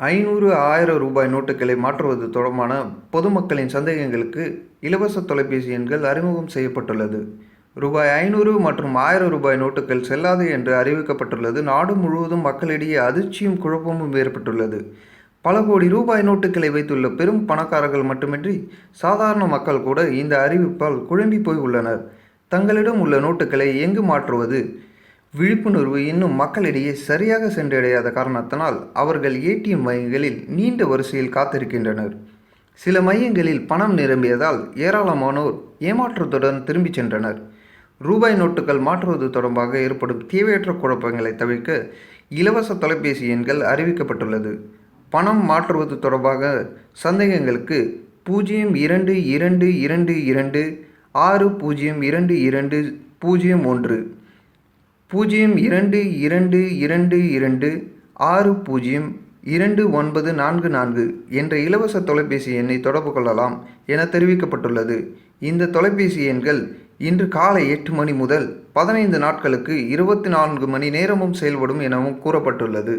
ஐநூறு ஆயிரம் ரூபாய் நோட்டுகளை மாற்றுவது தொடர்பான பொதுமக்களின் சந்தேகங்களுக்கு இலவச தொலைபேசி எண்கள் அறிமுகம் செய்யப்பட்டுள்ளது. ரூபாய் ஐநூறு மற்றும் ஆயிரம் ரூபாய் நோட்டுகள் செல்லாது என்று அறிவிக்கப்பட்டுள்ளது. நாடு முழுவதும் மக்களிடையே அதிர்ச்சியும் குழப்பமும் ஏற்பட்டுள்ளது. பல கோடி ரூபாய் நோட்டுகளை வைத்துள்ள பெரும் பணக்காரர்கள் மட்டுமின்றி சாதாரண மக்கள் கூட இந்த அறிவிப்பால் குழம்பி போய் உள்ளனர். தங்களிடம் உள்ள நோட்டுகளை எங்கு மாற்றுவது? விழிப்புணர்வு இன்னும் மக்களிடையே சரியாக சென்றடையாத காரணத்தினால் அவர்கள் ஏடிஎம் மையங்களில் நீண்ட வரிசையில் காத்திருக்கின்றனர். சில மையங்களில் பணம் நிரம்பியதால் ஏராளமானோர் ஏமாற்றத்துடன் திரும்பிச் சென்றனர். ரூபாய் நோட்டுகள் மாற்றுவது தொடர்பாக ஏற்படும் தேவையற்ற குழப்பங்களை தவிர்க்க இலவச தொலைபேசி எண்கள் அறிவிக்கப்பட்டுள்ளது. பணம் மாற்றுவது தொடர்பாக சந்தேகங்களுக்கு பூஜ்ஜியம் இரண்டு இரண்டு இரண்டு இரண்டு ஆறு பூஜ்ஜியம் இரண்டு இரண்டு பூஜ்ஜியம் ஒன்று பூஜ்ஜியம் இரண்டு இரண்டு இரண்டு இரண்டு ஆறு பூஜ்ஜியம் இரண்டு ஒன்பது நான்கு நான்கு என்ற இலவச தொலைபேசி எண்ணை தொடர்பு கொள்ளலாம் என தெரிவிக்கப்பட்டுள்ளது. இந்த தொலைபேசி எண்கள் இன்று காலை எட்டு மணி முதல் பதினைந்து நாட்களுக்கு இருபத்தி நான்கு மணி நேரமும் செயல்படும் எனவும் கூறப்பட்டுள்ளது.